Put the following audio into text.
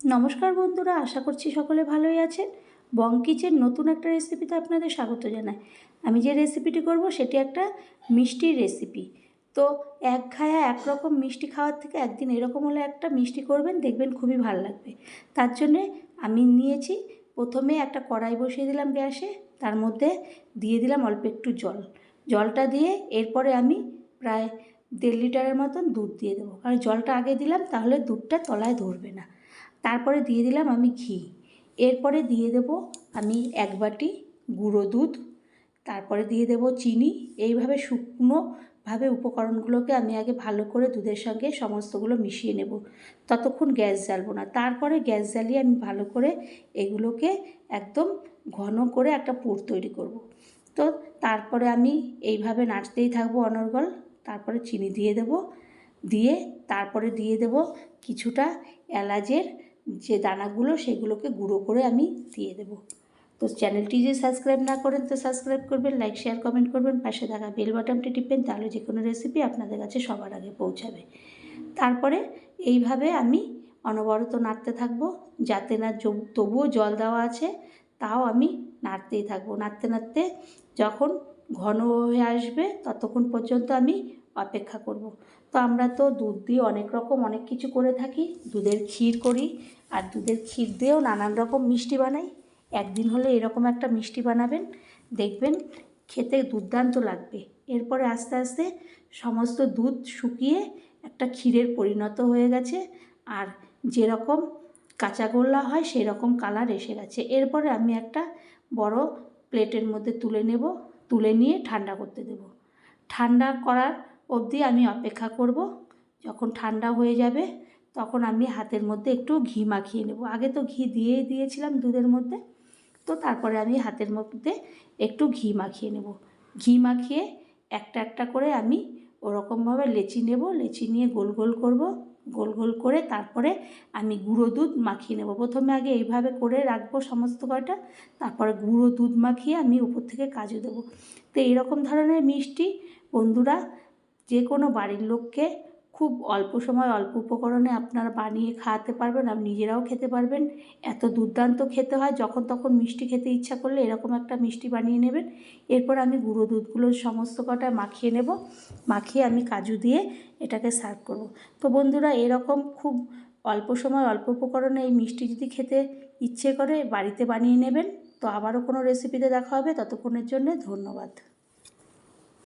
নমস্কার বন্ধুরা, আশা করছি সকলে ভালোই আছেন। বং নতুন একটা রেসিপিতে আপনাদের স্বাগত জানাই। আমি যে রেসিপিটি করব সেটি একটা মিষ্টির রেসিপি। তো এক খায়া একরকম মিষ্টি খাওয়ার থেকে একদিন এরকম হলে একটা মিষ্টি করবেন, দেখবেন খুবই ভালো লাগবে। তার জন্যে আমি নিয়েছি, প্রথমে একটা কড়াই বসিয়ে দিলাম গ্যাসে, তার মধ্যে দিয়ে দিলাম অল্প একটু জল। জলটা দিয়ে এরপরে আমি প্রায় দেড় লিটারের মতন দুধ দিয়ে দেবো। কারণ জলটা আগে দিলাম, তাহলে দুধটা তলায় ধরবে না। তারপরে দিয়ে দিলাম আমি ঘি। এরপরে দিয়ে দেব আমি এক বাটি গুঁড়ো দুধ, তারপরে দিয়ে দেব চিনি। এইভাবে শুকনোভাবে উপকরণগুলোকে আমি আগে ভালো করে দুধের সঙ্গে সমস্তগুলো মিশিয়ে নেব। ততক্ষণ গ্যাস জ্বালবো না। তারপরে গ্যাস জ্বালিয়ে আমি ভালো করে এগুলোকে একদম ঘন করে একটা পুর তৈরি করব। তো তারপরে আমি এইভাবে নাড়তেই থাকব অনর্গল। তারপরে চিনি দিয়ে দেব। দিয়ে তারপরে দিয়ে দেব কিছুটা এলাচের যে দানাগুলো সেগুলোকে গুঁড়ো করে আমি দিয়ে দেবো। তো চ্যানেলটি যদি সাবস্ক্রাইব না করেন তো সাবস্ক্রাইব করবেন, লাইক, শেয়ার, কমেন্ট করবেন, পাশে থাকা বেল বাটনটি টিপবেন, তাহলে যে কোনো রেসিপি আপনাদের কাছে সবার আগে পৌঁছাবে। তারপরে এইভাবে আমি অনবরত নাড়তে থাকব, যাতে না তবুও জল দেওয়া আছে, তাও আমি নাড়তেই থাকব। নাড়তে নাড়তে যখন ঘন হয়ে আসবে, ততক্ষণ পর্যন্ত আমি অপেক্ষা করব। তো আমরা তো দুধ দিয়ে অনেক রকম অনেক কিছু করে থাকি। দুধের ক্ষীর করি আর দুধের ক্ষীর দিয়েও নানান রকম মিষ্টি বানাই। একদিন হলে এরকম একটা মিষ্টি বানাবেন। দেখবেন খেতে দুর্দান্ত লাগবে। এরপরে আস্তে আস্তে সমস্ত দুধ শুকিয়ে একটা ক্ষীরের পরিণত হয়ে গেছে আর যেরকম কাঁচা গোল্লা হয় সেই রকম কালার এসে গেছে। এরপরে আমি একটা বড় প্লেটের মধ্যে তুলে নেব। তুলে নিয়ে ঠান্ডা করতে দেব। ঠান্ডা করার অবধি আমি অপেক্ষা করব। যখন ঠান্ডা হয়ে যাবে, তখন আমি হাতের মধ্যে একটু ঘি মাখিয়ে নেব। আগে তো ঘি দিয়েই দিয়েছিলাম দুধের মধ্যে। তো তারপরে আমি হাতের মধ্যে একটু ঘি মাখিয়ে নেব। ঘি মাখিয়ে একটা একটা করে আমি ওরকমভাবে লেচি নেব। লেচি নিয়ে গোল গোল করব। গোল গোল করে তারপরে আমি গুঁড়ো দুধ মাখিয়ে নেব। প্রথমে আগে এইভাবে করে রাখব সমস্ত কয়টা। তারপরে গুঁড়ো দুধ মাখিয়ে আমি উপর থেকে কাজু দেবো। তো এইরকম ধরনের মিষ্টি বন্ধুরা যে কোনো বাড়ির লোককে খুব অল্প সময়, অল্প উপকরণে আপনারা বানিয়ে খাওয়াতে পারবেন আর নিজেরাও খেতে পারবেন। এত দুর্দান্ত খেতে হয়, যখন তখন মিষ্টি খেতে ইচ্ছা করলে এরকম একটা মিষ্টি বানিয়ে নেবেন। এরপর আমি গুঁড়ো দুধগুলো সমস্ত কটা মাখিয়ে নেব। মাখিয়ে আমি কাজু দিয়ে এটাকে সার্ভ করব। তো বন্ধুরা, এরকম খুব অল্প সময়, অল্প উপকরণে এই মিষ্টি যদি খেতে ইচ্ছে করে বাড়িতে বানিয়ে নেবেন, তো আবারও কোনো রেসিপিতে দেখা হবে। ততক্ষণের জন্য ধন্যবাদ।